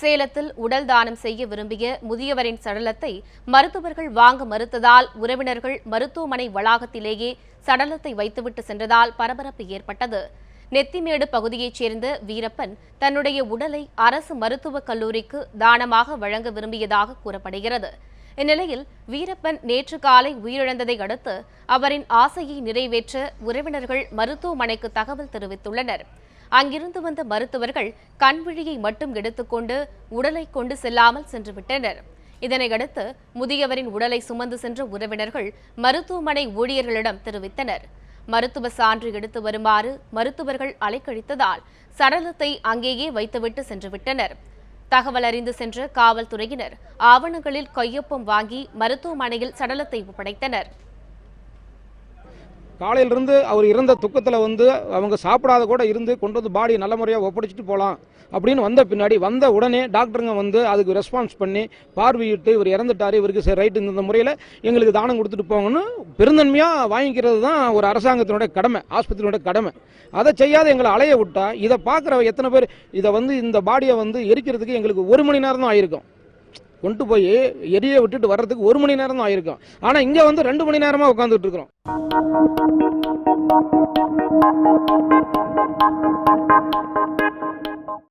சேலத்தில் உடல் தானம் செய்ய விரும்பிய முதியவரின் சடலத்தை மருத்துவர்கள் வாங்க மறுத்ததால் உறவினர்கள் மருத்துவமனை வளாகத்திலேயே சடலத்தை வைத்துவிட்டு சென்றதால் பரபரப்பு ஏற்பட்டது. நெத்திமேடு பகுதியைச் சேர்ந்த வீரப்பன் தன்னுடைய உடலை அரசு மருத்துவக் கல்லூரிக்கு தானமாக வழங்க விரும்பியதாக கூறப்படுகிறது. இந்நிலையில் வீரப்பன் நேற்று காலை உயிரிழந்ததை அடுத்து அவரின் ஆசையை நிறைவேற்ற உறவினர்கள் மருத்துவமனைக்கு தகவல் தெரிவித்துள்ளனர். அங்கிருந்து வந்த மருத்துவர்கள் கண்விழியை மட்டும் எடுத்துக்கொண்டு உடலை கொண்டு செல்லாமல் சென்றுவிட்டனர். இதனையடுத்து முதியவரின் உடலை சுமந்து சென்ற உறவினர்கள் மருத்துவமனை ஊழியர்களிடம் தெரிவித்தனர். மருத்துவ சான்று எடுத்து வருமாறு மருத்துவர்கள் அலைக்கழித்ததால் சடலத்தை அங்கேயே வைத்துவிட்டு சென்றுவிட்டனர். தகவல் அறிந்து சென்ற காவல்துறையினர் ஆவணங்களில் கையொப்பம் வாங்கி மருத்துவமனையில் சடலத்தை ஒப்படைத்தனர். காலையிலிருந்து அவர் இறந்த துக்கத்தில் வந்து அவங்க சாப்பிடாத கூட இருந்து கொண்டு வந்து பாடியை நல்ல முறையாக ஒப்படைச்சிட்டு போகலாம் அப்படின்னு வந்த பின்னாடி வந்த உடனே டாக்டருங்க வந்து அதுக்கு ரெஸ்பான்ஸ் பண்ணி பார்வையிட்டு இவர் இறந்துட்டார் இவருக்கு சரி ரைட்டு இந்த முறையில் எங்களுக்கு தானம் கொடுத்துட்டு போங்கன்னு பெருந்தன்மையாக வாங்கிக்கிறது தான் ஒரு அரசாங்கத்தினுடைய கடமை ஆஸ்பத்திரியினுடைய கடமை. அதை செய்யாத எங்களை அலைய விட்டா இதை பார்க்குற எத்தனை பேர் இதை வந்து இந்த பாடியை வந்து எரிக்கிறதுக்கு எங்களுக்கு ஒரு மணி நேரம் தான் ஆயிருக்கும். கொண்டு போய் எரிய விட்டுட்டு வர்றதுக்கு ஒரு மணி நேரம் தான் ஆயிருக்கும். ஆனால் இங்கே வந்து ரெண்டு மணி நேரமாக உட்காந்துட்டு இருக்கிறோம்.